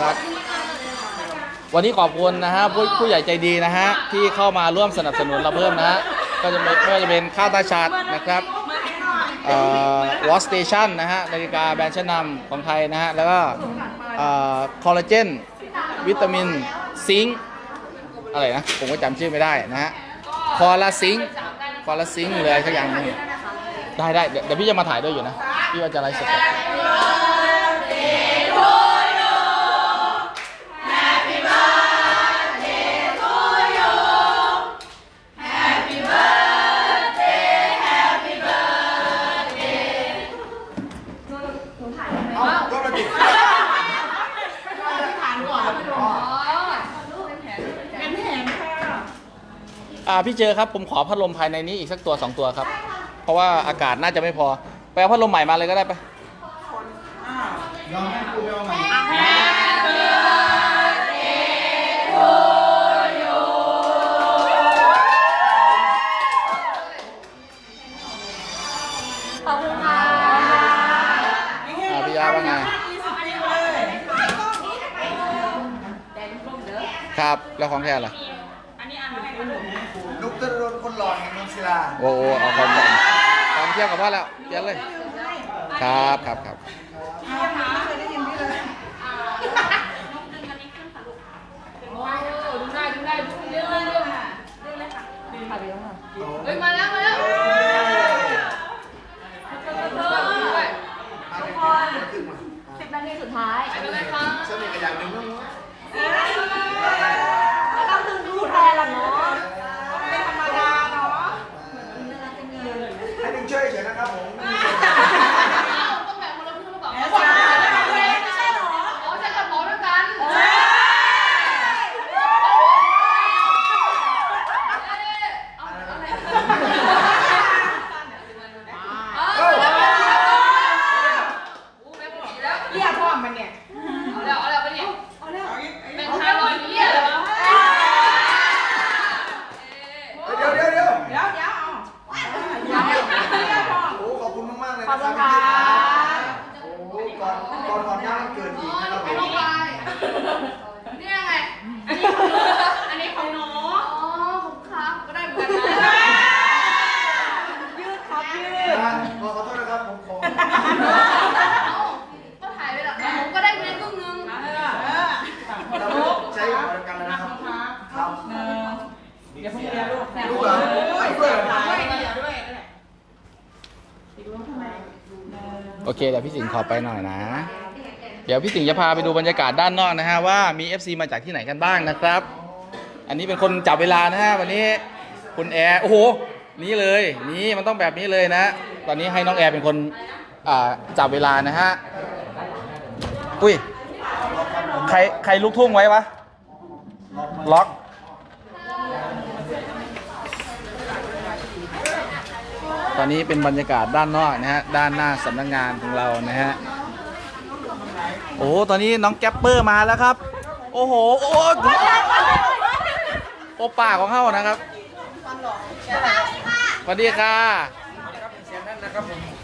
ครับ วันนี้ขอบคุณนะฮะผู้ผู้ใหญ่ใจดีนะฮะที่เข้ามาร่วมสนับสนุนเราเพิ่มนะฮะก็จะเป็นไม่ว่าจะเป็นข้าวตาชัดนะครับวอสเตชันนะฮะนาฬิกาแบรนด์ชั้นนำของไทยนะฮะ แล้วก็คอลลาเจน วิตามิน ซิงค์อะไรนะ ผมก็จำชื่อไม่ได้นะฮะ คอลลาซิงค์คอลลาซิงค์หรืออะไรสักอย่างนึงได้ได้เดี๋ยวเดี๋ยวพี่จะมาถ่ายด้วยอยู่นะ พี่ว่าจะไลฟ์สด อ่าพี่เจอครับผมขอพัดลมภายในนี้อีกสักตัวสองตัวครับ เพราะว่าอากาศน่าจะไม่พอ ไปเอาพัดลมใหม่มาเลยก็ได้ไปยอมให้กูไปเอาใหม่ ขอบคุณค่ะอ่าพี่ยาว่าไง ครับ แล้วของแท้ล่ะ นุกตะรนคนหล่อแห่งเมืองศิลาโอ้โหเอาของก่อนของเที่ยวกับพ่อแล้วเปลี่ยนเลย ครับครับครับเฮ้ยมาแล้วมาแล้วสิบนาทีสุดท้ายเสน่ห์กระยางหนึ่งมั้งแล้วก็คือดูแทนละเนาะ ให้ดึงช่วยเฉยนะครับผม ต้องแบ่งคนละครึ่งหรือเปล่าไม่ใช่หรออ๋อจะกระเป๋าด้วยกันเอาอะไร เอ้า เรียกพ่อมันเนี่ย เอาแล้วเอาแล้วไปเนี่ยเป็นทางลอยเยี่ยเหรอ เดี๋ยวเดี๋ยวเดี๋ยว เดี๋ยวเดี๋ยวเอาเรียกพ่อ โอ้ขอบคุณ สถากๆเลยขอนโอ้ก่อนก่อนก่อนย่างเกิดอีกนะครับผมนี่ยังไง อันนี้ขอันนี้ของหนูอ๋อของครับก็ได้เหมือนกันนะยืดครับยืดนะขอขอโทษนะครับผมขอ เอ้าก็ถ่ายไปแล้วผมก็ได้เงินครึ่งนึง เออเออ เราใช้อุปกรณ์แล้วนะครับครับ เออเดี๋ยวพรุ่งนี้ลูกแซ่บ ลูกเหรอ โอ้ย ลูกเหรอ ด้วยเดี๋ยวด้วยอีกลูกทำไม โอเคเดี๋ยวพี่สิงห์ขอไปหน่อยนะ เดี๋ยวพี่สิงห์จะพาไปดูบรรยากาศด้านนอกนะฮะว่ามี FC มาจากที่ไหนกันบ้างนะครับ อันนี้เป็นคนจับเวลานะฮะวันนี้คุณแอร์โอ้โหนี่เลยนี่มันต้องแบบนี้เลยนะ ตอนนี้ให้น้องแอร์เป็นคนอ่าจับเวลานะฮะอุ้ยใครใครลุกทุ่งไว้วะล็อก ตอนนี้เป็นบรรยากาศด้านนอกนะฮะ ด้านหน้าสำนักงงานของเรานะฮะ โอ้โหตอนนี้น้องแก๊ปเปอร์มาแล้วครับ โอ้โห โอ้โหโอป่าของเขานะครับสวัสดีค่ะ สวัสดีค่ะ ครับเสียงนั่นนะครับผม